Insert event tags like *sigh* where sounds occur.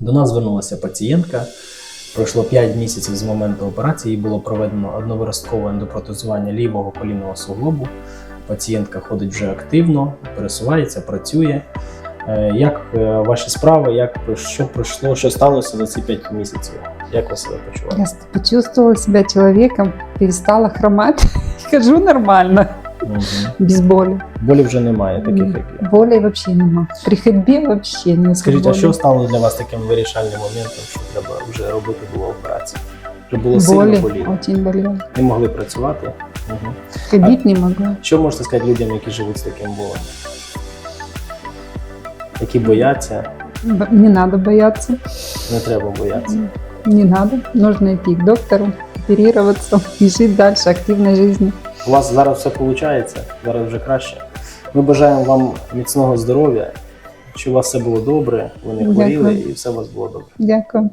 До нас звернулася пацієнтка. Пройшло 5 місяців з моменту операції. Їй було проведено одновиразкове ендопротезування лівого колінного суглобу. Пацієнтка ходить вже активно, пересувається, працює. Е, Як е, ваші справи? Як що пройшло? Що сталося за ці 5 місяців? Як ви себе почуваєте? Я почувствовала себя человеком, перестала хромать, *laughs* хожу нормально, Мгм. без боли. Болі вже немає, таких як є. Боли вообще нема. При ходьбе вообще нет Скажіть, а що стало для вас таким вирішальним моментом, що треба вже робити було операцію? Вже було болі, сильно боліло, очень болело. не могли працювати. Угу. Ходить не могла. Що можете сказати людям, які живуть з таким болем? Які бояться, Б- Не надо бояться, не треба боятися. не надо. Нужно идти к доктору, оперироваться и жить дальше активной жизнью. У вас зараз все виходить, зараз вже краще. Ми бажаємо вам міцного здоров'я, щоб у вас все було добре, ви не хворіли Дякую. і все у вас було добре. Дякую.